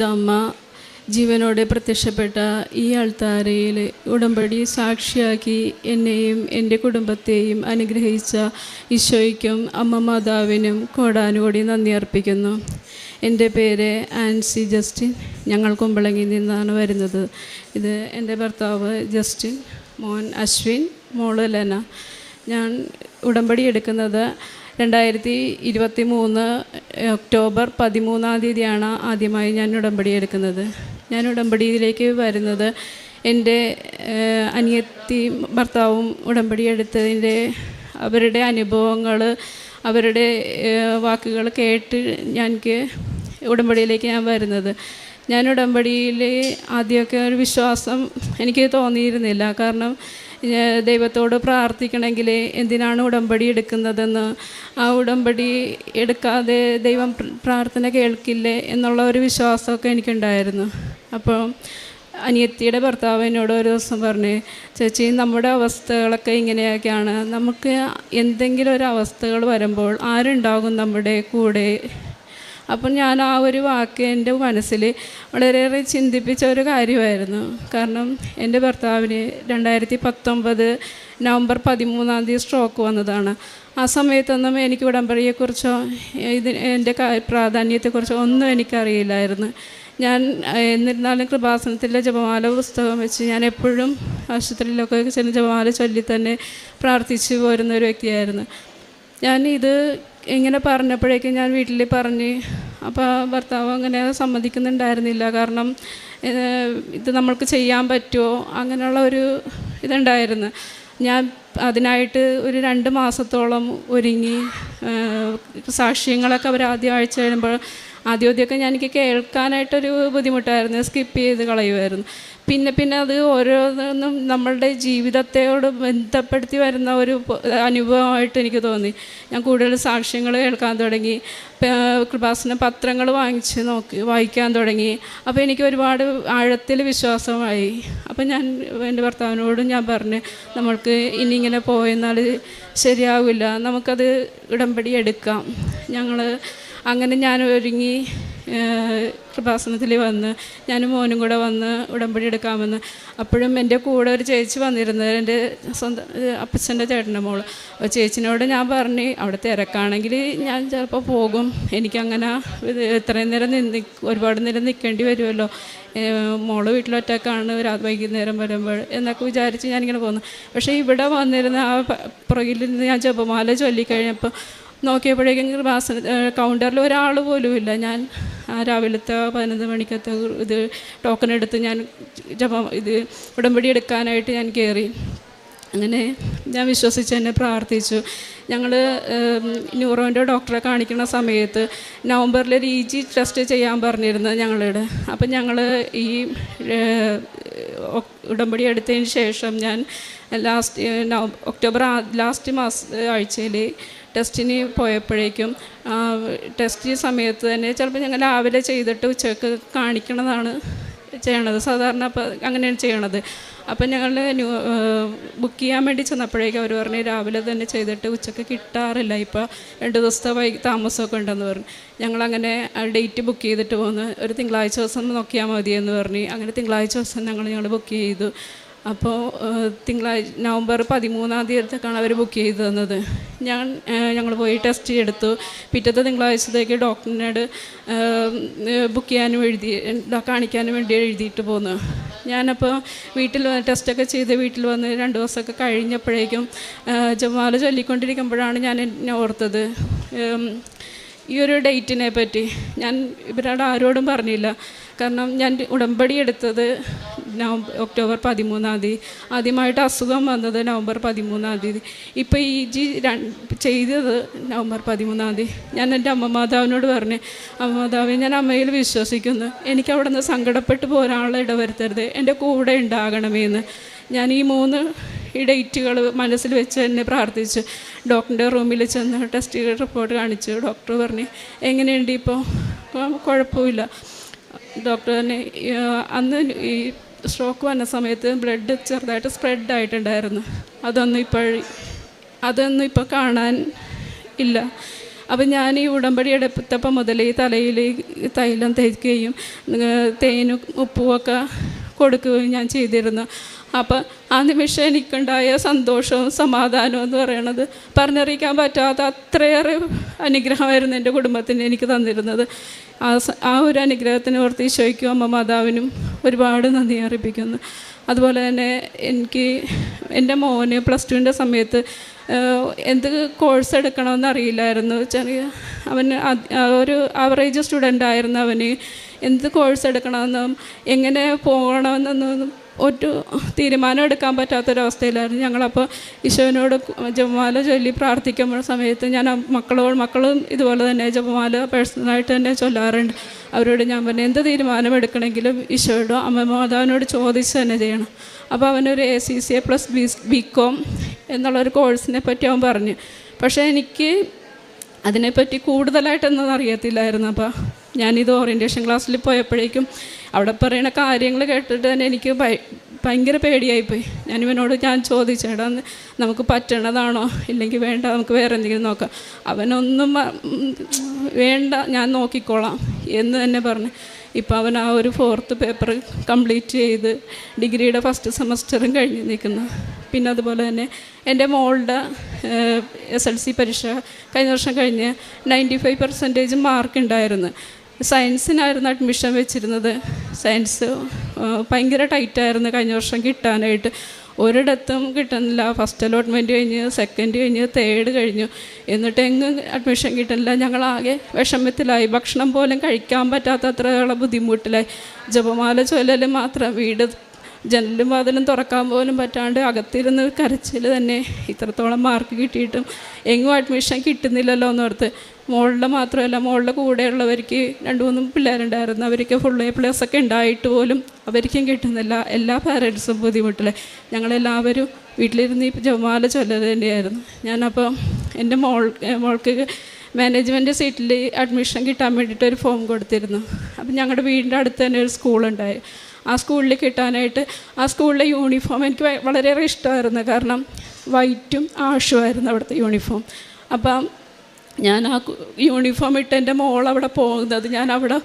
പരിശുദ്ധ അമ്മ ജീവനോടെ പ്രത്യക്ഷപ്പെട്ട ഈ അൾത്താരയിൽ ഉടമ്പടി സാക്ഷിയാക്കി എന്നെയും എന്റെ കുടുംബത്തെയും അനുഗ്രഹിച്ച ഈശോയ്ക്കും അമ്മ മാതാവിനും കോടാനുകൂടി നന്ദി അർപ്പിക്കുന്നു. എന്റെ പേര് ആൻസി ജസ്റ്റിൻ. ഞങ്ങൾ കുമ്പളങ്ങിൽ നിന്നാണ് വരുന്നത്. ഇത് എന്റെ ഭർത്താവ് ജസ്റ്റിൻ മോൻ അശ്വിൻ മോൾ ലെന. ഞാൻ ഉടമ്പടി എടുക്കുന്നത് രണ്ടായിരത്തി ഇരുപത്തി മൂന്ന് ഒക്ടോബർ പതിമൂന്നാം തീയതിയാണ് ആദ്യമായി ഞാൻ ഉടമ്പടി എടുക്കുന്നത്. ഞാൻ ഉടമ്പടിയിലേക്ക് വരുന്നത് എന്റെ അനിയത്തി ഭർത്താവും ഉടമ്പടി എടുത്തതിന്റെ അവരുടെ അനുഭവങ്ങൾ അവരുടെ വാക്കുകൾ കേട്ട് ഞാൻ എനിക്ക് ഉടമ്പടിയിലേക്ക് ഞാൻ വരുന്നത്. ഞാൻ ഉടമ്പടിയിൽ ആദ്യമൊക്കെ ഒരു വിശ്വാസം എനിക്ക് തോന്നിയിരുന്നില്ല. കാരണം ദൈവത്തോട് പ്രാർത്ഥിക്കണമെങ്കിൽ എന്തിനാണ് ഉടമ്പടി എടുക്കുന്നതെന്ന്? ആ ഉടമ്പടി എടുക്കാതെ ദൈവം പ്രാർത്ഥന കേൾക്കില്ലേ എന്നുള്ള ഒരു വിശ്വാസമൊക്കെ എനിക്കുണ്ടായിരുന്നു. അപ്പോൾ അനിയത്തിയുടെ ഭർത്താവ് എന്നോട് ഒരു ദിവസം പറഞ്ഞു ചേച്ചി നമ്മുടെ അവസ്ഥകളൊക്കെ ഇങ്ങനെയൊക്കെയാണ്. നമുക്ക് എന്തെങ്കിലും ഒരു അവസ്ഥകൾ വരുമ്പോൾ ആരുണ്ടാകും നമ്മുടെ കൂടെ? അപ്പം ഞാൻ ആ ഒരു വാക്ക് എന്റെ മനസ്സിൽ വളരെയേറെ ചിന്തിപ്പിച്ച ഒരു കാര്യമായിരുന്നു. കാരണം എന്റെ ഭർത്താവിന് രണ്ടായിരത്തി പത്തൊമ്പത് നവംബർ പതിമൂന്നാം തീയതി സ്ട്രോക്ക് വന്നതാണ്. ആ സമയത്തൊന്നും എനിക്ക് ഉടമ്പടിയെക്കുറിച്ചോ ഇതിന് എന്റെ പ്രാധാന്യത്തെക്കുറിച്ചോ ഒന്നും എനിക്കറിയില്ലായിരുന്നു. ഞാൻ എന്നിരുന്നാലും കൃപാസനത്തിലെ ജപമാല പുസ്തകം വെച്ച് ഞാൻ എപ്പോഴും ആശുപത്രിയിലൊക്കെ ചെന്ന് ജപമാല ചൊല്ലി തന്നെ പ്രാർത്ഥിച്ചു പോരുന്ന ഒരു വ്യക്തിയായിരുന്നു. ഞാൻ ഇത് ഇങ്ങനെ പറഞ്ഞപ്പോഴേക്കും ഞാൻ വീട്ടിൽ പറഞ്ഞ് അപ്പോൾ ഭർത്താവ് അങ്ങനെ സമ്മതിക്കുന്നുണ്ടായിരുന്നില്ല. കാരണം ഇത് നമ്മൾക്ക് ചെയ്യാൻ പറ്റുമോ? അങ്ങനെയുള്ള ഒരു ഇതുണ്ടായിരുന്നു. ഞാൻ അതിനായിട്ട് ഒരു രണ്ട് മാസത്തോളം ഒരുങ്ങി സാക്ഷ്യങ്ങളൊക്കെ അവർ ആദ്യം ആഴ്ച കഴിയുമ്പോൾ ആദ്യം ആദ്യമൊക്കെ ഞാൻ എനിക്ക് കേൾക്കാനായിട്ടൊരു ബുദ്ധിമുട്ടായിരുന്നു. സ്കിപ്പ് ചെയ്ത് കളയുമായിരുന്നു. പിന്നെ പിന്നെ അത് ഓരോന്നും നമ്മളുടെ ജീവിതത്തോട് ബന്ധപ്പെടുത്തി വരുന്ന ഒരു അനുഭവമായിട്ട് എനിക്ക് തോന്നി. ഞാൻ കൂടുതൽ സാക്ഷ്യങ്ങൾ കേൾക്കാൻ തുടങ്ങി. കൃപാസന പത്രങ്ങൾ വാങ്ങിച്ച് നോക്കി വായിക്കാൻ തുടങ്ങി. അപ്പോൾ എനിക്ക് ഒരുപാട് ആഴത്തിൽ വിശ്വാസമായി. അപ്പോൾ ഞാൻ എന്റെ ഭർത്താവിനോടും ഞാൻ പറഞ്ഞു നമ്മൾക്ക് ഇനി ഇങ്ങനെ പോയെന്നാൽ ശരിയാവില്ല. നമുക്കത് ഉടമ്പടി എടുക്കാം. ഞങ്ങൾ അങ്ങനെ ഞാൻ ഒരുങ്ങി കൃപാസനത്തിൽ വന്ന് ഞാനും മോനും കൂടെ വന്ന് ഉടമ്പടി എടുക്കാമെന്ന്. അപ്പോഴും എന്റെ കൂടെ ഒരു ചേച്ചി വന്നിരുന്നത് എന്റെ സ്വന്തം അപ്പച്ചന്റെ ചേട്ടന്റെ മോൾ. ചേച്ചിനോട് ഞാൻ പറഞ്ഞു അവിടെ തിരക്കാണെങ്കിൽ ഞാൻ ചിലപ്പോൾ പോകും. എനിക്കങ്ങനെ ഇത് ഇത്രയും നേരം നിന്ന് ഒരുപാട് നേരം നിൽക്കേണ്ടി വരുമല്ലോ. മോൾ വീട്ടിലൊറ്റക്കാണ് രാത്രി വൈകുന്നേരം വരുമ്പോൾ എന്നൊക്കെ വിചാരിച്ച് ഞാനിങ്ങനെ പോകുന്നു. പക്ഷേ ഇവിടെ വന്നിരുന്ന ആ പുറകിൽ നിന്ന് ഞാൻ ജപമാല ചൊല്ലിക്കഴിഞ്ഞപ്പോൾ നോക്കിയപ്പോഴേക്കും കൃപാസന കൗണ്ടറിൽ ഒരാൾ പോലും ഇല്ല. ഞാൻ രാവിലത്തെ പതിനൊന്ന് മണിക്കത്തെ ഇത് ടോക്കൺ എടുത്ത് ഞാൻ ജപം ഇത് ഉടമ്പടി എടുക്കാനായിട്ട് ഞാൻ കയറി അങ്ങനെ ഞാൻ വിശ്വസിച്ച് തന്നെ പ്രാർത്ഥിച്ചു. ഞങ്ങൾ ന്യൂറോന്റെ ഡോക്ടറെ കാണിക്കുന്ന സമയത്ത് നവംബറിൽ ഒരു ഇ ജി ടെസ്റ്റ് ചെയ്യാൻ പറഞ്ഞിരുന്നത് ഞങ്ങളുടെ. അപ്പം ഞങ്ങൾ ഈ ഉടമ്പടി എടുത്തതിന് ശേഷം ഞാൻ ലാസ്റ്റ് ഒക്ടോബർ ലാസ്റ്റ് മാസ ആഴ്ചയിൽ ടെസ്റ്റിന് പോയപ്പോഴേക്കും ടെസ്റ്റ് സമയത്ത് തന്നെ ചിലപ്പോൾ ഞങ്ങൾ രാവിലെ ചെയ്തിട്ട് ഉച്ചയ്ക്ക് കാണിക്കണതാണ് ചെയ്യണത്. സാധാരണ അപ്പോൾ അങ്ങനെയാണ് ചെയ്യണത്. അപ്പം ഞങ്ങൾ ബുക്ക് ചെയ്യാൻ വേണ്ടി ചെന്നപ്പോഴേക്കും അവർ പറഞ്ഞു രാവിലെ തന്നെ ചെയ്തിട്ട് ഉച്ചയ്ക്ക് കിട്ടാറില്ല. ഇപ്പോൾ രണ്ട് ദിവസത്തെ വൈകി താമസമൊക്കെ ഉണ്ടെന്ന് പറഞ്ഞു. ഞങ്ങളങ്ങനെ ഡേറ്റ് ബുക്ക് ചെയ്തിട്ട് പോന്ന് ഒരു തിങ്കളാഴ്ച ദിവസം നോക്കിയാൽ മതിയെന്ന് പറഞ്ഞു അങ്ങനെ തിങ്കളാഴ്ച ദിവസം ഞങ്ങൾ ഞങ്ങൾ ബുക്ക് ചെയ്തു. അപ്പോൾ തിങ്കളാഴ്ച നവംബർ പതിമൂന്നാം തീയതിക്കാണ് അവർ ബുക്ക് ചെയ്ത് തന്നത്. ഞാൻ ഞങ്ങൾ പോയി ടെസ്റ്റ് എടുത്തു. പിറ്റത്തെ തിങ്കളാഴ്ചത്തേക്ക് ഡോക്ടറിനോട് ബുക്ക് ചെയ്യാനും എഴുതി കാണിക്കാനും വേണ്ടി എഴുതിയിട്ട് പോന്നു. ഞാനപ്പോൾ വീട്ടിൽ ടെസ്റ്റൊക്കെ ചെയ്ത് വീട്ടിൽ വന്ന് രണ്ട് ദിവസമൊക്കെ കഴിഞ്ഞപ്പോഴേക്കും ജമാല ചൊല്ലിക്കൊണ്ടിരിക്കുമ്പോഴാണ് ഞാൻ ഓർത്തത്. ഈ ഒരു ഡേറ്റിനെ പറ്റി. ഞാൻ ഇവരോട് ആരോടും പറഞ്ഞില്ല. കാരണം ഞാൻ ഉടമ്പടി എടുത്തത് നവംബർ ഒക്ടോബർ പതിമൂന്നാം തീയതി. ആദ്യമായിട്ട് അസുഖം വന്നത് നവംബർ പതിമൂന്നാം തീയതി. ഇപ്പോൾ ഈ ജി ചെയ്തത് നവംബർ പതിമൂന്നാം തീയതി. ഞാൻ എന്റെ അമ്മ മാതാവിനോട് പറഞ്ഞു അമ്മ മാതാവ് ഞാൻ അമ്മയിൽ വിശ്വസിക്കുന്നു. എനിക്ക് അവിടെ നിന്ന് സങ്കടപ്പെട്ട് പോരാനുള്ള ഇടവരുത്തരുത്. എന്റെ കൂടെ ഉണ്ടാകണമെന്ന്. ഞാൻ ഈ മൂന്ന് ഡേറ്റുകൾ മനസ്സിൽ വെച്ച് തന്നെ പ്രാർത്ഥിച്ച്. ഡോക്ടറിന്റെ റൂമിൽ ചെന്ന് ടെസ്റ്റ് റിപ്പോർട്ട് കാണിച്ചു. ഡോക്ടർ പറഞ്ഞു എങ്ങനെയുണ്ട് ഇപ്പോൾ കുഴപ്പമില്ല. ആ, അന്ന് ഈ സ്ട്രോക്ക് വന്ന സമയത്ത് ബ്ലഡ് ചെറുതായിട്ട് സ്പ്രെഡ് ആയിട്ടുണ്ടായിരുന്നു. അതൊന്നും ഇപ്പോൾ അതൊന്നും ഇപ്പോൾ കാണാൻ ഇല്ല. അപ്പം ഞാൻ ഈ ഉടമ്പടി എടുത്തപ്പം മുതൽ ഈ തലയിൽ തൈലം തേക്കുകയും തേനും ഉപ്പുമൊക്കെ കൊടുക്കുകയും ഞാൻ ചെയ്തിരുന്നു. അപ്പം ആ നിമിഷം എനിക്കുണ്ടായ സന്തോഷവും സമാധാനവും എന്ന് പറയണത് പറഞ്ഞറിയിക്കാൻ പറ്റാത്ത അത്രയേറെ അനുഗ്രഹമായിരുന്നു എന്റെ കുടുംബത്തിന് എനിക്ക് തന്നിരുന്നത്. ആ ആ ഒരു അനുഗ്രഹത്തിന് ഓർത്ത് ഈശോയ്ക്കും അമ്മ മാതാവിനും ഒരുപാട് നന്ദി അറിയിപ്പിക്കുന്നു അതുപോലെ തന്നെ എനിക്ക് എന്റെ മോന് പ്ലസ് ടുവിന്റെ സമയത്ത് എന്ത് കോഴ്സ് എടുക്കണമെന്ന് അറിയില്ലായിരുന്നു. ചെറിയ അത് ഒരു ആവറേജ് സ്റ്റുഡന്റ് ആയിരുന്നു അവന് എന്ത് കോഴ്സ് എടുക്കണമെന്നും എങ്ങനെ പോകണമെന്നൊന്നും ഒരു തീരുമാനം എടുക്കാൻ പറ്റാത്തൊരവസ്ഥയിലായിരുന്നു. ഞങ്ങളപ്പോൾ ഈശോനോട് ജപമാല ചൊല്ലി പ്രാർത്ഥിക്കുമ്പോൾ സമയത്ത് ഞാൻ മക്കളോട് മക്കളും ഇതുപോലെ തന്നെ ജപമാല പേഴ്സണലായിട്ട് തന്നെ ചൊല്ലാറുണ്ട്. അവരോട് ഞാൻ പറഞ്ഞു എന്ത് തീരുമാനം എടുക്കണമെങ്കിലും ഈശോയോടോ അമ്മ മാതാവിനോട് ചോദിച്ച് തന്നെ ചെയ്യണം. അപ്പോൾ അവനൊരു A C C A plus B B com എന്നുള്ളൊരു കോഴ്സിനെ പറ്റി അവൻ പറഞ്ഞു. പക്ഷേ എനിക്ക് അതിനെപ്പറ്റി കൂടുതലായിട്ടൊന്നും അറിയത്തില്ലായിരുന്നു. അപ്പോൾ ഞാനിത് ഓറിയന്റേഷൻ ക്ലാസ്സിൽ പോയപ്പോഴേക്കും അവിടെ പറയുന്ന കാര്യങ്ങൾ കേട്ടിട്ട് തന്നെ എനിക്ക് ഭയ- ഭയങ്കര പേടിയായിപ്പോയി. ഞാൻ ഇവനോട് ഞാൻ ചോദിച്ചേടാ നമുക്ക് പറ്റണതാണോ? ഇല്ലെങ്കിൽ വേണ്ട നമുക്ക് വേറെ എന്തെങ്കിലും നോക്കാം. അവനൊന്നും വേണ്ട ഞാൻ നോക്കിക്കോളാം എന്ന് തന്നെ പറഞ്ഞു. ഇപ്പോൾ അവൻ ആ ഒരു ഫോർത്ത് പേപ്പർ കംപ്ലീറ്റ് ചെയ്ത് ഡിഗ്രിയുടെ ഫസ്റ്റ് സെമസ്റ്ററും കഴിഞ്ഞ് നിൽക്കുന്നു. പിന്നെ അതുപോലെ തന്നെ എന്റെ മോളുടെ എസ് എൽ സി പരീക്ഷ കഴിഞ്ഞ വർഷം കഴിഞ്ഞ് നയന്റി ഫൈവ് പെർസെന്റേജ് മാർക്ക് ഉണ്ടായിരുന്നു സയൻസിനായിരുന്നു അഡ്മിഷൻ വെച്ചിരുന്നത്. സയൻസ് ഭയങ്കര ടൈറ്റായിരുന്നു കഴിഞ്ഞ വർഷം കിട്ടാനായിട്ട്. ഒരിടത്തും കിട്ടുന്നില്ല. ഫസ്റ്റ് അലോട്ട്മെന്റ് കഴിഞ്ഞ് സെക്കൻഡ് കഴിഞ്ഞ് തേർഡ് കഴിഞ്ഞു. എന്നിട്ട് എങ്ങും അഡ്മിഷൻ കിട്ടുന്നില്ല. ഞങ്ങളാകെ വിഷമത്തിലായി. ഭക്ഷണം പോലും കഴിക്കാൻ പറ്റാത്ത അത്രയുള്ള ബുദ്ധിമുട്ടിലായി. ജപമാല ചൊല്ലൽ മാത്രം വീട് ജനലും വാതിലും തുറക്കാൻ പോലും പറ്റാണ്ട് അകത്തിരുന്ന് കരച്ചിൽ തന്നെ ഇത്രത്തോളം മാർക്ക് കിട്ടിയിട്ടും എങ്ങും അഡ്മിഷൻ കിട്ടുന്നില്ലല്ലോ എന്നോർത്ത് മോളുടെ മാത്രമല്ല മോളുടെ കൂടെയുള്ളവർക്ക് രണ്ട് മൂന്നും പിള്ളേരുണ്ടായിരുന്നു. അവർക്ക് ഫുൾ എ പ്ലസ് ഒക്കെ ഉണ്ടായിട്ട് പോലും അവർക്കും കിട്ടുന്നില്ല. എല്ലാ പാരൻസും ബുദ്ധിമുട്ടിലെ. ഞങ്ങളെല്ലാവരും വീട്ടിലിരുന്ന് ഈ ജവമാല ചൊല്ലൽ തന്നെയായിരുന്നു. ഞാനപ്പോൾ എന്റെ മോൾ മോൾക്ക് മാനേജ്മെന്റ് സീറ്റിൽ അഡ്മിഷൻ കിട്ടാൻ വേണ്ടിയിട്ട് ഒരു ഫോം കൊടുത്തിരുന്നു. അപ്പം ഞങ്ങളുടെ വീടിന്റെ അടുത്ത് തന്നെ ഒരു സ്കൂളുണ്ടായി ആ സ്കൂളിൽ കിട്ടാനായിട്ട് ആ സ്കൂളിലെ യൂണിഫോം എനിക്ക് വളരെയേറെ ഇഷ്ടമായിരുന്നു. കാരണം വൈറ്റും ആഷുമായിരുന്നു അവിടുത്തെ യൂണിഫോം. അപ്പം ഞാൻ ആ യൂണിഫോം ഇട്ട് എന്റെ മോൾ അവിടെ പോകുന്നത്. ഞാൻ അവിടെ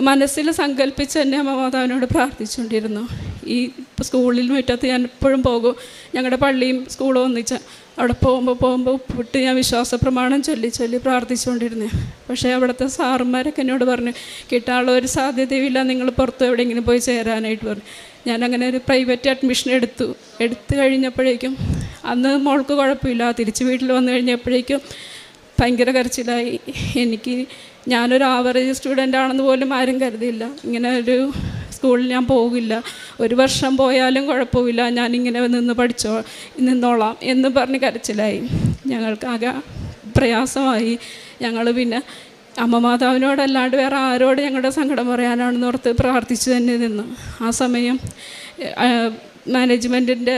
മനസ്സിൽ സങ്കല്പിച്ച് തന്നെ അമ്മ മാതാവിനോട് പ്രാർത്ഥിച്ചുകൊണ്ടിരുന്നു. ഈ സ്കൂളിൽ മുറ്റത്ത് ഞാൻ എപ്പോഴും പോകും. ഞങ്ങളുടെ പള്ളിയും സ്കൂളും ഒന്നിച്ച് അവിടെ പോകുമ്പോൾ പോകുമ്പോൾ ഉപ്പിട്ട് ഞാൻ വിശ്വാസ പ്രമാണം ചൊല്ലി ചൊല്ലി പ്രാർത്ഥിച്ചുകൊണ്ടിരുന്നു. പക്ഷേ അവിടുത്തെ സാറുമാരൊക്കെ എന്നോട് പറഞ്ഞു കിട്ടാനുള്ള ഒരു സാധ്യതയുമില്ല നിങ്ങൾ പുറത്ത് എവിടെയെങ്കിലും പോയി ചേരാനായിട്ട് പറഞ്ഞു. ഞാനങ്ങനെ ഒരു പ്രൈവറ്റ് അഡ്മിഷൻ എടുത്തു. എടുത്തു കഴിഞ്ഞപ്പോഴേക്കും അന്ന് മോൾക്ക് കുഴപ്പമില്ല. തിരിച്ച് വീട്ടിൽ വന്നു കഴിഞ്ഞപ്പോഴേക്കും ഭയങ്കര കരച്ചിലായി. എനിക്ക് ഞാനൊരു ആവറേജ് സ്റ്റുഡന്റ് ആണെന്ന് പോലും ആരും കരുതിയില്ല. ഇങ്ങനെ ഒരു സ്കൂളിൽ ഞാൻ പോകില്ല ഒരു വർഷം പോയാലും കുഴപ്പമില്ല. ഞാനിങ്ങനെ നിന്ന് പഠിച്ചോ നിന്നോളാം എന്ന് പറഞ്ഞ് കരച്ചിലായി. ഞങ്ങൾക്കാകെ പ്രയാസമായി. ഞങ്ങൾ പിന്നെ അമ്മ മാതാവിനോടല്ലാണ്ട് വേറെ ആരോട് ഞങ്ങളുടെ സങ്കടം പറയാനാണെന്ന് ഓർത്ത് പ്രാർത്ഥിച്ചു തന്നെ നിന്നു. ആ സമയം മാനേജ്മെന്റിന്റെ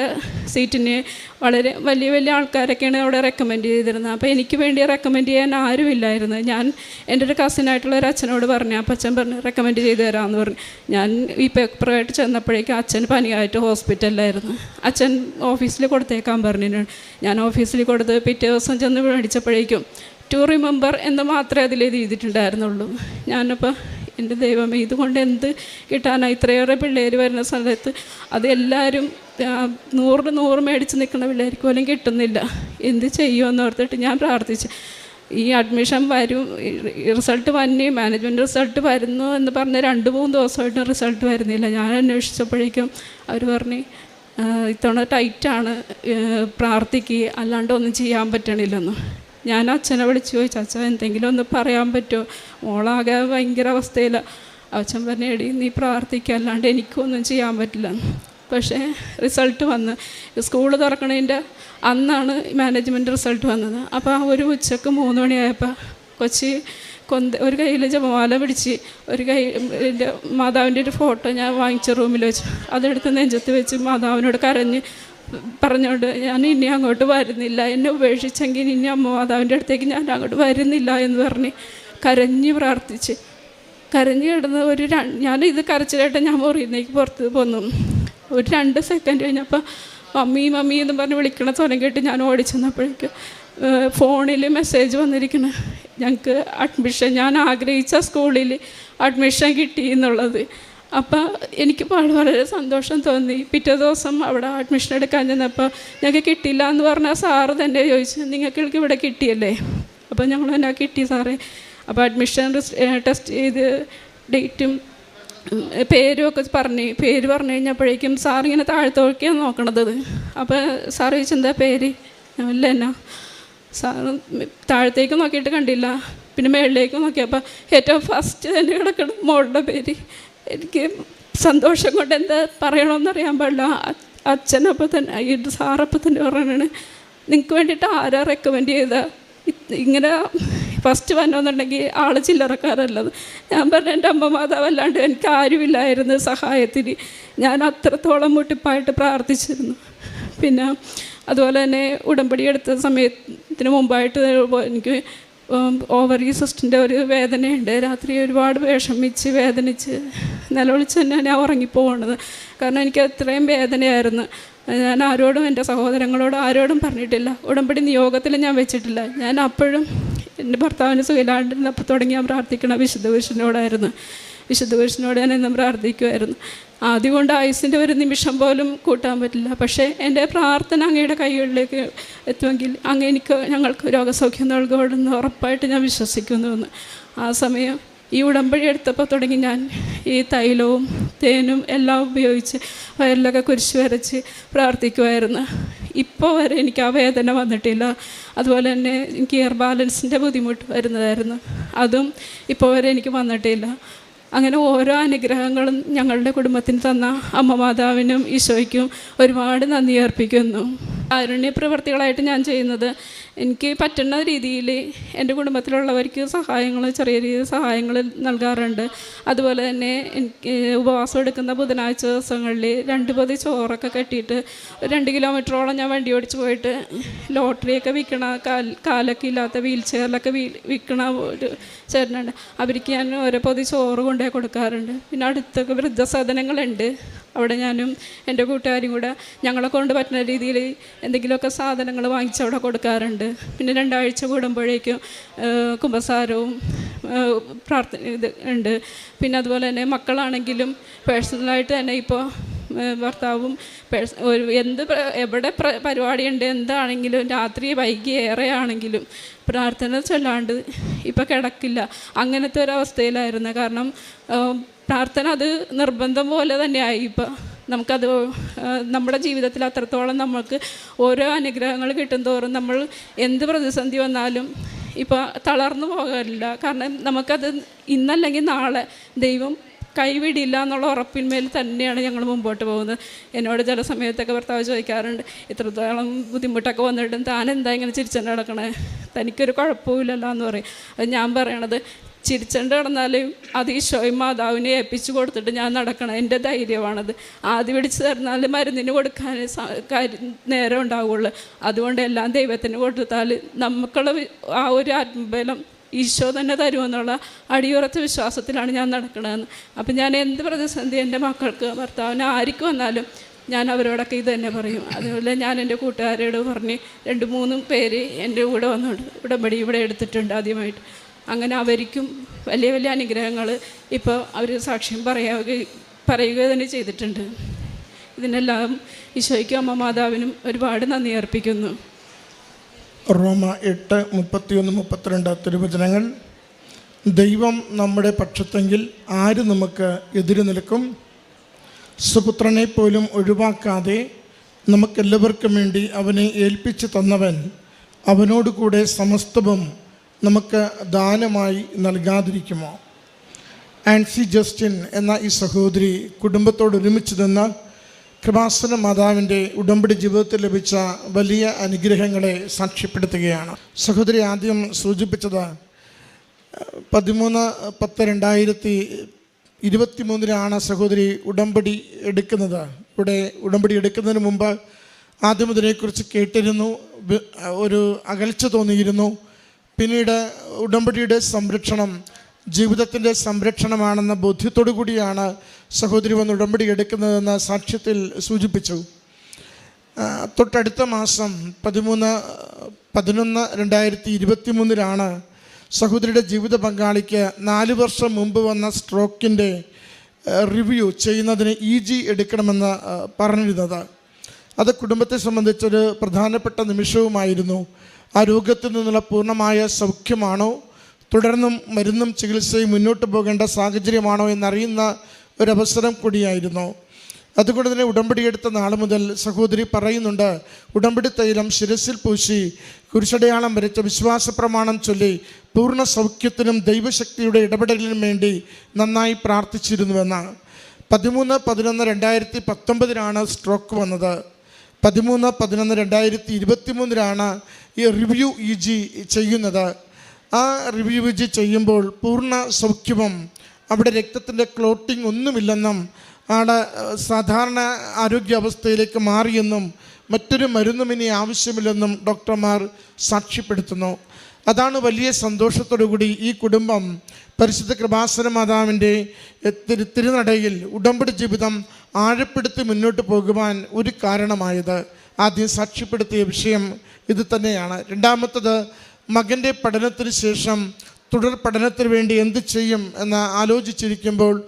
സീറ്റിന് വളരെ വലിയ വലിയ ആൾക്കാരൊക്കെയാണ് അവിടെ റെക്കമെൻഡ് ചെയ്തിരുന്നത്. അപ്പോൾ എനിക്ക് വേണ്ടി റെക്കമെൻഡ് ചെയ്യാൻ ആരുമില്ലായിരുന്നു. ഞാൻ എന്റെ ഒരു കസിനായിട്ടുള്ള ഒരു അച്ഛനോട് പറഞ്ഞു അപ്പം അച്ഛൻ പറഞ്ഞു റെക്കമെൻഡ് ചെയ്ത് തരാമെന്ന് പറഞ്ഞു. ഞാൻ ഈ പേപ്പറായിട്ട് ചെന്നപ്പോഴേക്കും അച്ഛൻ പനിയായിട്ട് ഹോസ്പിറ്റലിലായിരുന്നു അച്ഛൻ ഓഫീസിൽ കൊടുത്തേക്കാൻ പറഞ്ഞു ഞാൻ ഓഫീസിൽ കൊടുത്ത് പിറ്റേ ദിവസം ചെന്ന് മേടിച്ചപ്പോഴേക്കും ടു റിമെമ്പർ എന്ന് മാത്രമേ അതിൽ എഴുതിയിട്ടുണ്ടായിരുന്നുള്ളൂ. ഞാനപ്പോൾ എന്റെ ദൈവമേ ഇതുകൊണ്ട് എന്ത് കിട്ടാനാണ് ഇത്രയേറെ പിള്ളേർ വരുന്ന സമയത്ത് അത് എല്ലാവരും നൂറിന് നൂറ് മേടിച്ച് നിൽക്കുന്ന പിള്ളേർക്ക് പോലും കിട്ടുന്നില്ല. എന്ത് ചെയ്യുമെന്ന് ഓർത്തിട്ട് ഞാൻ പ്രാർത്ഥിച്ചു. ഈ അഡ്മിഷൻ വരും റിസൾട്ട് വന്നി മാനേജ്മെന്റ് റിസൾട്ട് വരുന്നു എന്ന് പറഞ്ഞ് രണ്ട് മൂന്ന് ദിവസമായിട്ടും റിസൾട്ട് വരുന്നില്ല. ഞാൻ അന്വേഷിച്ചപ്പോഴേക്കും അവർ പറഞ്ഞു ഇത്തവണ ടൈറ്റാണ് പ്രാർത്ഥിക്കുക അല്ലാണ്ട് ഒന്നും ചെയ്യാൻ പറ്റണില്ലെന്ന്. ഞാൻ അച്ഛനെ വിളിച്ച് ചോദിച്ചു അച്ഛൻ എന്തെങ്കിലും ഒന്ന് പറയാൻ പറ്റുമോ മോളാകെ ഭയങ്കര അവസ്ഥയിലാണ് അച്ഛൻ പറഞ്ഞു എടി നീ പ്രാർത്ഥിക്കുക അല്ലാണ്ട് എനിക്കൊന്നും ചെയ്യാൻ പറ്റില്ല. പക്ഷേ റിസൾട്ട് വന്ന്. സ്കൂൾ തുറക്കണതിന്റെ അന്നാണ് മാനേജ്മെന്റ് റിസൾട്ട് വന്നത്. അപ്പോൾ ആ ഒരു ഉച്ചയ്ക്ക് മൂന്ന് മണിയായപ്പോൾ കൊച്ചി കൊന്ത ഒരു കയ്യിൽ ജപമാല പിടിച്ച് ഒരു കൈ എന്റെ മാതാവിന്റെ ഒരു ഫോട്ടോ ഞാൻ വാങ്ങിച്ച റൂമിൽ വെച്ചു അതെടുത്ത് നെഞ്ചത്ത് വെച്ച് മാതാവിനോട് കരഞ്ഞ് പറഞ്ഞോണ്ട് ഞാൻ ഇനി അങ്ങോട്ട് വരുന്നില്ല. എന്നെ ഉപേക്ഷിച്ചെങ്കിൽ ഇനി അമ്മ മാതാവിന്റെ അടുത്തേക്ക് ഞാൻ അങ്ങോട്ട് വരുന്നില്ല എന്ന് പറഞ്ഞ് കരഞ്ഞ് പ്രാർത്ഥിച്ച്. കരഞ്ഞ് കിടന്ന് ഒരു ഞാൻ ഇത് കരച്ചിലായിട്ട് ഞാൻ മുറിയിലേക്ക് പുറത്ത് പോന്നു. ഒരു രണ്ട് സെക്കൻഡ് കഴിഞ്ഞപ്പോൾ മമ്മി മമ്മി എന്ന് പറഞ്ഞ് വിളിക്കണ കേട്ട് ഞാൻ ഓടിച്ചെന്നപ്പോഴേക്ക് ഫോണിൽ മെസ്സേജ് വന്നിരിക്കണ. ഞങ്ങൾക്ക് അഡ്മിഷൻ ഞാൻ ആഗ്രഹിച്ച സ്കൂളിൽ അഡ്മിഷൻ കിട്ടി എന്നുള്ളത്. അപ്പോൾ എനിക്ക് വളരെ സന്തോഷം തോന്നി. പിറ്റേ ദിവസം അവിടെ അഡ്മിഷൻ എടുക്കാൻ ചെന്നപ്പോൾ ഞങ്ങൾക്ക് കിട്ടില്ല എന്ന് പറഞ്ഞാൽ സാറ് തന്നെ ചോദിച്ചു നിങ്ങൾക്ക് ഇവിടെ കിട്ടിയല്ലേ? അപ്പോൾ ഞങ്ങൾ എന്നാ കിട്ടി സാറേ. അപ്പോൾ അഡ്മിഷൻ ടെസ്റ്റ് ചെയ്ത് ഡേറ്റും പേരും ഒക്കെ പറഞ്ഞ് പേര് പറഞ്ഞു കഴിഞ്ഞപ്പോഴേക്കും സാർ ഇങ്ങനെ താഴ്ത്തോക്കിയാണ് നോക്കണത്. അപ്പോൾ സാർ ചോദിച്ചു എന്താ പേര്? ഇല്ല എന്നാ. സാർ താഴത്തേക്ക് നോക്കിയിട്ട് കണ്ടില്ല. പിന്നെ മേളിലേക്ക് നോക്കിയപ്പോൾ ഏറ്റവും ഫസ്റ്റ് തന്നെ കിടക്കണം മോളുടെ പേര്. എനിക്ക് സന്തോഷം കൊണ്ട് എന്താ പറയണമെന്നറിയാൻ പാടില്ല. അച്ഛനപ്പം തന്നെ ഈ സാറപ്പോൾ തന്നെ നിങ്ങൾക്ക് വേണ്ടിയിട്ട് ആരാ റെക്കമെൻഡ് ചെയ്ത ഇങ്ങനെ ഫസ്റ്റ് വന്നോന്നുണ്ടെങ്കിൽ ആൾ ചില്ലറക്കാരല്ലത്. ഞാൻ പറഞ്ഞ എന്റെ അമ്മ മാതാവല്ലാണ്ട് എനിക്ക് ആരുമില്ലായിരുന്നു സഹായത്തിന്. ഞാൻ അത്രത്തോളം മുട്ടിപ്പായിട്ട് പ്രാർത്ഥിച്ചിരുന്നു. പിന്നെ അതുപോലെ തന്നെ ഉടമ്പടി എടുത്ത സമയത്തിന് മുമ്പായിട്ട് എനിക്ക് ഓവറി സിസ്റ്റിന്റെ ഒരു വേദനയുണ്ട്. രാത്രി ഒരുപാട് വിഷമിച്ച് വേദനിച്ച് നിലവിളിച്ച് തന്നെ ഞാൻ ഉറങ്ങിപ്പോകണത് കാരണം എനിക്ക് അത്രയും വേദനയായിരുന്നു. ഞാൻ ആരോടും എന്റെ സഹോദരങ്ങളോട് ആരോടും പറഞ്ഞിട്ടില്ല. ഉടമ്പടി നിയോഗത്തിൽ ഞാൻ വെച്ചിട്ടില്ല. ഞാൻ അപ്പോഴും എന്റെ ഭർത്താവിന് സുഖമില്ലാണ്ടിരുന്നപ്പോൾ തുടങ്ങി ഞാൻ പ്രാർത്ഥിക്കണ വിശുദ്ധ പുരുഷനോടായിരുന്നു. വിശുദ്ധ പുരുഷനോട് ഞാൻ എന്നും പ്രാർത്ഥിക്കുമായിരുന്നു ആദ്യം കൊണ്ട് ആയുസിന്റെ ഒരു നിമിഷം പോലും കൂട്ടാൻ പറ്റില്ല. പക്ഷേ എന്റെ പ്രാർത്ഥന അങ്ങയുടെ കൈകളിലേക്ക് എത്തുമെങ്കിൽ അങ്ങ് എനിക്ക് ഞങ്ങൾക്ക് രോഗസൗഖ്യം നൽകുമെന്ന് ഉറപ്പായിട്ട് ഞാൻ വിശ്വസിക്കുന്നുവെന്ന് ആ സമയം ഈ ഉടമ്പടി എടുത്തപ്പോൾ തുടങ്ങി ഞാൻ ഈ തൈലവും തേനും എല്ലാം ഉപയോഗിച്ച് വയറിലൊക്കെ കുരിശ് വരച്ച് പ്രാർത്ഥിക്കുമായിരുന്നു ഇപ്പോൾ വരെ എനിക്ക് ആ വേദന വന്നിട്ടില്ല. അതുപോലെ തന്നെ എനിക്ക് ഇയർ ബാലൻസിന്റെ ബുദ്ധിമുട്ട് വരുന്നതായിരുന്നു. അതും ഇപ്പോൾ വരെ എനിക്ക് വന്നിട്ടില്ല. അങ്ങനെ ഓരോ അനുഗ്രഹങ്ങളും ഞങ്ങളുടെ കുടുംബത്തിന് തന്ന അമ്മ മാതാവിനും ഈശോയ്ക്കും ഒരുപാട് നന്ദി അർപ്പിക്കുന്നു. കാരുണ്യ പ്രവർത്തികളായിട്ട് ഞാൻ ചെയ്യുന്നത് എനിക്ക് പറ്റുന്ന രീതിയിൽ എന്റെ കുടുംബത്തിലുള്ളവർക്ക് സഹായങ്ങൾ ചെറിയ രീതിയിൽ സഹായങ്ങൾ നൽകാറുണ്ട്. അതുപോലെ തന്നെ എനിക്ക് ഉപവാസം എടുക്കുന്ന ബുധനാഴ്ച ദിവസങ്ങളിൽ രണ്ട് പതി ചോറൊക്കെ കെട്ടിയിട്ട് രണ്ട് കിലോമീറ്ററോളം ഞാൻ വണ്ടി ഓടിച്ച് പോയിട്ട് ലോട്ടറിയൊക്കെ വിൽക്കണ കാൽ കാലൊക്കെ ഇല്ലാത്ത വീൽ ചെയറിലൊക്കെ വീ വിൽക്കണ ഒരു ചേട്ടനുണ്ട്. അവർക്ക് ഞാൻ ഓരോ പൊതി ചോറ് കൊണ്ടുപോയി കൊടുക്കാറുണ്ട്. പിന്നെ അടുത്തൊക്കെ വൃദ്ധസാധനങ്ങളുണ്ട് അവിടെ ഞാനും എന്റെ കൂട്ടുകാരും കൂടെ ഞങ്ങളെ കൊണ്ട് പറ്റുന്ന രീതിയിൽ എന്തെങ്കിലുമൊക്കെ സാധനങ്ങൾ വാങ്ങിച്ച് അവിടെ കൊടുക്കാറുണ്ട്. പിന്നെ രണ്ടാഴ്ച കൂടുമ്പോഴേക്കും കുമ്പസാരവും പ്രാർത്ഥന ഇത് ഉണ്ട്. പിന്നെ അതുപോലെ തന്നെ മക്കളാണെങ്കിലും പേഴ്സണലായിട്ട് തന്നെ ഇപ്പോൾ ഭർത്താവും ഒരു എന്ത് എവിടെ പരിപാടി ഉണ്ട് എന്താണെങ്കിലും രാത്രി വൈകി ഏറെ ആണെങ്കിലും പ്രാർത്ഥന ചൊല്ലാണ്ട് ഇപ്പം കിടക്കില്ല. അങ്ങനത്തെ ഒരു അവസ്ഥയിലായിരുന്നു. കാരണം പ്രാർത്ഥന അത് നിർബന്ധം പോലെ തന്നെയായി ഇപ്പം. നമുക്കത് നമ്മുടെ ജീവിതത്തിൽ അത്രത്തോളം നമുക്ക് ഓരോ അനുഗ്രഹങ്ങൾ കിട്ടും തോറും നമ്മൾ എന്ത് പ്രതിസന്ധി വന്നാലും ഇപ്പോൾ തളർന്നു പോകാറില്ല. കാരണം നമുക്കത് ഇന്നല്ലെങ്കിൽ നാളെ ദൈവം കൈവിടില്ല എന്നുള്ള ഉറപ്പിന്മേൽ തന്നെയാണ് ഞങ്ങൾ മുമ്പോട്ട് പോകുന്നത്. എന്നോട് ചില സമയത്തൊക്കെ ഭർത്താവ് ചോദിക്കാറുണ്ട് ഇത്രത്തോളം ബുദ്ധിമുട്ടൊക്കെ വന്നിട്ടും താൻ എന്താ ഇങ്ങനെ ചിരിച്ചു നടക്കണേ? തനിക്കൊരു കുഴപ്പമില്ലല്ലോ എന്ന് പറയും. അത് ഞാൻ പറയണത് ചിരിച്ചോണ്ട് കിടന്നാലും അത് ഈശോയും മാതാവിനെ ഏൽപ്പിച്ചു കൊടുത്തിട്ട് ഞാൻ നടക്കണം എന്റെ ധൈര്യമാണത്. ആദ്യം പിടിച്ച് തരുന്നാൽ മരുന്നിന് കൊടുക്കാൻ നേരം ഉണ്ടാവുള്ളൂ. അതുകൊണ്ട് എല്ലാം ദൈവത്തിന് കൊടുത്താൽ നമുക്കുള്ള ആ ഒരു ആത്മബലം ഈശോ തന്നെ തരുമെന്നുള്ള അടിയുറച്ച വിശ്വാസത്തിലാണ് ഞാൻ നടക്കണതെന്ന്. അപ്പം ഞാൻ എന്ത് പ്രതിസന്ധി എന്റെ മക്കൾക്ക് ഭർത്താവിന് ആർക്ക് വന്നാലും ഞാൻ അവരോടൊക്കെ ഇത് തന്നെ പറയും. അതുപോലെ ഞാൻ എന്റെ കൂട്ടുകാരോട് പറഞ്ഞ് രണ്ട് മൂന്നും പേര് എന്റെ കൂടെ വന്നുണ്ട് ഉടമ്പടി ഇവിടെ എടുത്തിട്ടുണ്ട് ആദ്യമായിട്ട്. അങ്ങനെ അവർക്കും വലിയ വലിയ അനുഗ്രഹങ്ങൾ ഇപ്പോൾ അവർ സാക്ഷ്യം പറയുക പറയുക തന്നെ ചെയ്തിട്ടുണ്ട്. ഇതിനെല്ലാം ഈശോയ്ക്കും അമ്മ മാതാവിനും ഒരുപാട് നന്ദി അർപ്പിക്കുന്നു. റോമ എട്ട് മുപ്പത്തിയൊന്ന് മുപ്പത്തിരണ്ട് തിരുവചനങ്ങൾ. ദൈവം നമ്മുടെ പക്ഷത്തെങ്കിൽ ആര് നമുക്ക് എതിര് നിൽക്കും? സുപുത്രനെ പോലും ഒഴിവാക്കാതെ നമുക്കെല്ലാവർക്കും വേണ്ടി അവനെ ഏൽപ്പിച്ചു തന്നവൻ അവനോടുകൂടെ സമസ്തവും നമുക്ക് ദാനമായി നൽകാതിരിക്കുമോ? ആൻസി ജസ്റ്റിൻ എന്ന ഈ സഹോദരി കുടുംബത്തോട് ഒരുമിച്ച് നിന്ന് കൃപാസന മാതാവിന്റെ ഉടമ്പടി ജീവിതത്തിൽ ലഭിച്ച വലിയ അനുഗ്രഹങ്ങളെ സാക്ഷ്യപ്പെടുത്തുകയാണ്. സഹോദരി ആദ്യം സൂചിപ്പിച്ചത് പതിമൂന്ന് പത്ത് രണ്ടായിരത്തി ഇരുപത്തി മൂന്നിലാണ് സഹോദരി ഉടമ്പടി എടുക്കുന്നത്. ഇവിടെ ഉടമ്പടി എടുക്കുന്നതിന് മുമ്പ് ആദ്യം ഇതിനെക്കുറിച്ച് കേട്ടിരുന്നു ഒരു അകൽച്ച തോന്നിയിരുന്നു. പിന്നീട് ഉടമ്പടിയുടെ സംരക്ഷണം ജീവിതത്തിന്റെ സംരക്ഷണമാണെന്ന ബോധ്യത്തോടു കൂടിയാണ് സഹോദരി വന്ന് ഉടമ്പടി എടുക്കുന്നതെന്ന് സാക്ഷ്യത്തിൽ സൂചിപ്പിച്ചു. തൊട്ടടുത്ത മാസം പതിമൂന്ന് പതിനൊന്ന് രണ്ടായിരത്തി ഇരുപത്തി മൂന്നിലാണ് സഹോദരിയുടെ ജീവിത പങ്കാളിക്ക് നാല് വർഷം മുമ്പ് വന്ന സ്ട്രോക്കിന്റെ റിവ്യൂ ചെയ്യുന്നതിന് ഇ ജി എടുക്കണമെന്ന് പറഞ്ഞിരുന്നത്. അത് കുടുംബത്തെ സംബന്ധിച്ചൊരു പ്രധാനപ്പെട്ട നിമിഷവുമായിരുന്നു. ആ രോഗത്തിൽ നിന്നുള്ള പൂർണമായ സൗഖ്യമാണോ? തുടർന്നും മരുന്നും ചികിത്സയും മുന്നോട്ട് പോകേണ്ട സാഹചര്യമാണോ എന്നറിയുന്ന ഒരവസരം കൂടിയായിരുന്നു. അതുകൊണ്ട് തന്നെ ഉടമ്പടി എടുത്ത നാൾ മുതൽ സഹോദരി പറയുന്നുണ്ട് ഉടമ്പടി തൈലം ശിരസിൽ പൂശി കുരിശടയാളം വരച്ച വിശ്വാസ പ്രമാണം ചൊല്ലി പൂർണ സൗഖ്യത്തിനും ദൈവശക്തിയുടെ ഇടപെടലിനും വേണ്ടി നന്നായി പ്രാർത്ഥിച്ചിരുന്നുവെന്ന്. പതിമൂന്ന് പതിനൊന്ന് രണ്ടായിരത്തി പത്തൊമ്പതിനാണ് സ്ട്രോക്ക് വന്നത്. പതിമൂന്ന് പതിനൊന്ന് രണ്ടായിരത്തി ഇരുപത്തി ഈ റിവ്യൂ ഇ ജി ചെയ്യുന്നത്. ആ റിവ്യൂ ഇ ജി ചെയ്യുമ്പോൾ പൂർണ സൗഖ്യവും അവിടെ രക്തത്തിന്റെ ക്ലോട്ടിംഗ് ഒന്നുമില്ലെന്നും ആടെ സാധാരണ ആരോഗ്യാവസ്ഥയിലേക്ക് മാറിയെന്നും മറ്റൊരു മരുന്നും ഇനി ആവശ്യമില്ലെന്നും ഡോക്ടർമാർ സാക്ഷ്യപ്പെടുത്തുന്നു. അതാണ് വലിയ സന്തോഷത്തോടു കൂടി ഈ കുടുംബം പരിശുദ്ധ കൃപാസന മാതാവിന്റെ തിരു തിരുനടയിൽ ഉടമ്പടി ജീവിതം ആഴപ്പെടുത്തി മുന്നോട്ട് പോകുവാൻ ഒരു കാരണമായത്. ആദ്യം സാക്ഷ്യപ്പെടുത്തിയ വിഷയം ഇത് തന്നെയാണ്. രണ്ടാമത്തത് മകന്റെ പഠനത്തിന് ശേഷം തുടർ പഠനത്തിന് വേണ്ടി എന്ത് ചെയ്യും എന്ന് ആലോചിച്ചിരിക്കുമ്പോൾ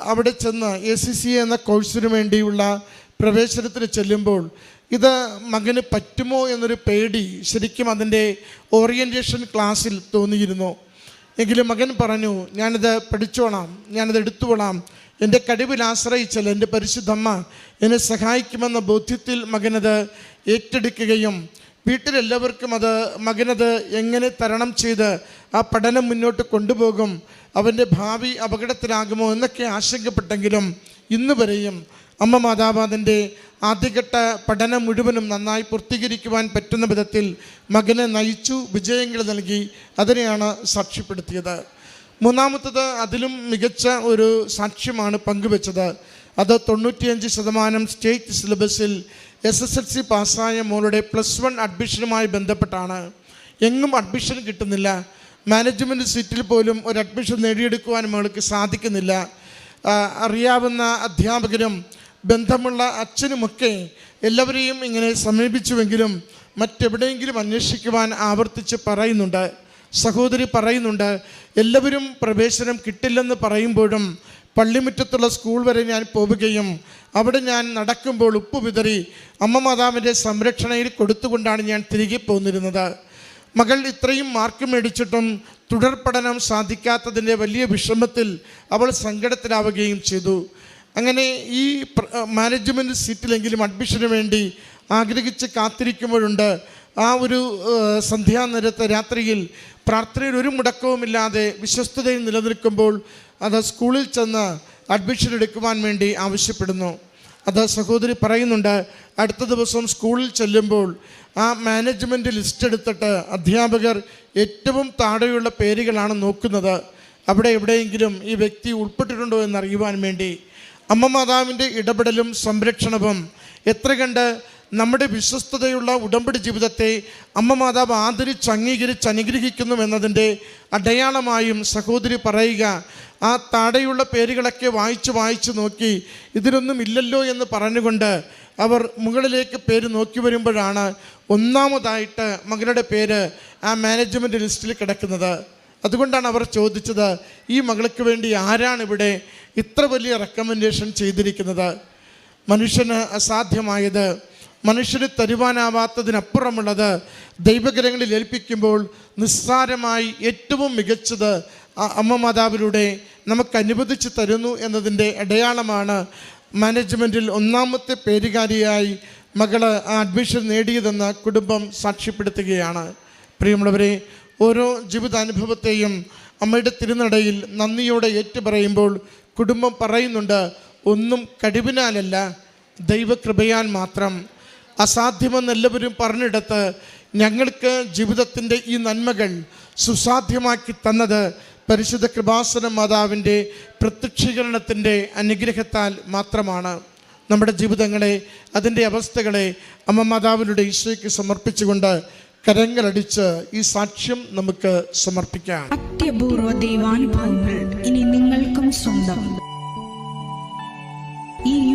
അവിടെ ചെന്ന് എ സി സി എന്ന കോഴ്സിന് വേണ്ടിയുള്ള പ്രവേശനത്തിന് ചെല്ലുമ്പോൾ ഇത് മകന് പറ്റുമോ എന്നൊരു പേടി ശരിക്കും അതിന്റെ ഓറിയന്റേഷൻ ക്ലാസ്സിൽ തോന്നിയിരുന്നു. എങ്കിലും മകൻ പറഞ്ഞു ഞാനിത് പഠിച്ചോളാം ഞാനിത് എടുത്തുകൊള്ളാം എന്റെ കഴിവിൽ ആശ്രയിച്ചാൽ എന്റെ പരിശുദ്ധമ്മ എന്നെ സഹായിക്കുമെന്ന ബോധ്യത്തിൽ മകനത് ഏറ്റെടുക്കുകയും വീട്ടിലെല്ലാവർക്കും അത് മകനത് എങ്ങനെ തരണം ചെയ്ത് ആ പഠനം മുന്നോട്ട് കൊണ്ടുപോകും അവന്റെ ഭാവി അപകടത്തിലാകുമോ എന്നൊക്കെ ആശങ്കപ്പെട്ടെങ്കിലും ഇന്ന് വരെയും അമ്മ മാതാവാതിന്റെ ആദ്യഘട്ട പഠനം മുഴുവനും നന്നായി പൂർത്തീകരിക്കുവാൻ പറ്റുന്ന വിധത്തിൽ മകനെ നയിച്ചു വിജയങ്ങൾ നൽകി അതിനെയാണ് സാക്ഷ്യപ്പെടുത്തിയത്. മൂന്നാമത്തത് അതിലും മികച്ച ഒരു സാക്ഷ്യമാണ് പങ്കുവെച്ചത്. അത് തൊണ്ണൂറ്റിയഞ്ച് ശതമാനം സ്റ്റേറ്റ് സിലബസിൽ എസ് എസ് എൽ സി പാസ്സായ മോളുടെ പ്ലസ് വൺ അഡ്മിഷനുമായി ബന്ധപ്പെട്ടാണ്. എങ്ങും അഡ്മിഷൻ കിട്ടുന്നില്ല. മാനേജ്മെന്റ് സീറ്റിൽ പോലും ഒരു അഡ്മിഷൻ നേടിയെടുക്കുവാൻ മകൾക്ക് സാധിക്കുന്നില്ല. അറിയാവുന്ന അധ്യാപകരും ബന്ധമുള്ള അച്ഛനുമൊക്കെ എല്ലാവരെയും ഇങ്ങനെ സമീപിച്ചുവെങ്കിലും മറ്റെവിടെയെങ്കിലും അന്വേഷിക്കുവാൻ ആവർത്തിച്ച് പറയുന്നുണ്ട്. സഹോദരി പറയുന്നുണ്ട് എല്ലാവരും പ്രവേശനം കിട്ടില്ലെന്ന് പറയുമ്പോഴും പള്ളിമുറ്റത്തുള്ള സ്കൂൾ വരെ ഞാൻ പോവുകയും അവിടെ ഞാൻ നടക്കുമ്പോൾ ഉപ്പ് വിതറി അമ്മ മാതാവിന്റെ സംരക്ഷണയിൽ കൊടുത്തുകൊണ്ടാണ് ഞാൻ തിരികെ പോന്നിരുന്നത്. മകൾ ഇത്രയും മാർക്ക് മേടിച്ചിട്ടും തുടർ പഠനം സാധിക്കാത്തതിന്റെ വലിയ വിഷമത്തിൽ അവൾ സങ്കടത്തിലാവുകയും ചെയ്തു. അങ്ങനെ ഈ മാനേജ്മെന്റ് സീറ്റിലെങ്കിലും അഡ്മിഷന് വേണ്ടി ആഗ്രഹിച്ച് കാത്തിരിക്കുമ്പോഴുണ്ട് ആ ഒരു സന്ധ്യാനേരത്തെ രാത്രിയിൽ പ്രാർത്ഥനയിൽ ഒരു മുടക്കവുമില്ലാതെ വിശ്വസ്തതയിൽ നിലനിൽക്കുമ്പോൾ അത് സ്കൂളിൽ ചെന്ന് അഡ്മിഷൻ എടുക്കുവാൻ വേണ്ടി ആവശ്യപ്പെടുന്നു. അത് സഹോദരി പറയുന്നുണ്ട് അടുത്ത ദിവസം സ്കൂളിൽ ചെല്ലുമ്പോൾ ആ മാനേജ്മെന്റ് ലിസ്റ്റ് എടുത്തിട്ട് അധ്യാപകർ ഏറ്റവും താഴെയുള്ള പേരുകളാണ് നോക്കുന്നത്. അവിടെ എവിടെയെങ്കിലും ഈ വ്യക്തി ഉൾപ്പെട്ടിട്ടുണ്ടോ എന്നറിയുവാൻ വേണ്ടി. അമ്മ മാതാവിന്റെ ഇടപെടലും സംരക്ഷണവും എത്ര കണ്ട് നമ്മുടെ വിശ്വസ്തതയുള്ള ഉടമ്പടി ജീവിതത്തെ അമ്മ മാതാവ് ആദരിച്ച് അംഗീകരിച്ച് അനുഗ്രഹിക്കുന്നു എന്നതിന്റെ അടയാളമായും സഹോദരി പറയുക ആ താടെയുള്ള പേരുകളൊക്കെ വായിച്ച് വായിച്ച് നോക്കി ഇതിനൊന്നും ഇല്ലല്ലോ എന്ന് പറഞ്ഞുകൊണ്ട് അവർ മുകളിലേക്ക് പേര് നോക്കി വരുമ്പോഴാണ് ഒന്നാമതായിട്ട് മകളുടെ പേര് ആ മാനേജ്മെന്റ് ലിസ്റ്റിൽ കിടക്കുന്നത്. അതുകൊണ്ടാണ് അവർ ചോദിച്ചത് ഈ മകൾക്ക് വേണ്ടി ആരാണ് ഇവിടെ ഇത്ര വലിയ റെക്കമെൻഡേഷൻ ചെയ്തിരിക്കുന്നത്? മനുഷ്യന് അസാധ്യമായത് മനുഷ്യന് തരുവാനാവാത്തതിനപ്പുറമുള്ളത് ദൈവകരങ്ങളിൽ ഏൽപ്പിക്കുമ്പോൾ നിസ്സാരമായി ഏറ്റവും മികച്ചത് അമ്മ മാതാവിലൂടെ നമുക്ക് അനുവദിച്ച് തരുന്നു എന്നതിന്റെ അടയാളമാണ് മാനേജ്മെന്റിൽ ഒന്നാമത്തെ പേരുകാരിയായി മകൾ അഡ്മിഷൻ നേടിയതെന്ന് കുടുംബം സാക്ഷ്യപ്പെടുത്തുകയാണ്. പ്രിയമുള്ളവരെ ഓരോ ജീവിതാനുഭവത്തെയും അമ്മയുടെ തിരുനടയിൽ നന്ദിയോടെ ഏറ്റുപറയുമ്പോൾ കുടുംബം പറയുന്നുണ്ട് ഒന്നും കഴിവിനാലല്ല ദൈവകൃപയാൽ മാത്രം. അസാധ്യമെന്ന് എല്ലാവരും പറഞ്ഞിടത്ത് ഞങ്ങൾക്ക് ജീവിതത്തിന്റെ ഈ നന്മകൾ സുസാധ്യമാക്കി തന്നത് പരിശുദ്ധ കൃപാസന മാതാവിന്റെ പ്രത്യക്ഷീകരണത്തിന്റെ അനുഗ്രഹത്താൽ മാത്രമാണ്. നമ്മുടെ ജീവിതങ്ങളെ അതിന്റെ അവസ്ഥകളെ അമ്മ മാതാവിലൂടെ ഈശോയ്ക്ക് സമർപ്പിച്ചുകൊണ്ട് കരങ്ങളടിച്ച് ഈ സാക്ഷ്യം നമുക്ക് സമർപ്പിക്കാം. അത്യപൂർവ ദൈവാനുഭവങ്ങൾ ഇനി നിങ്ങൾക്കും സ്വന്തം. ഈ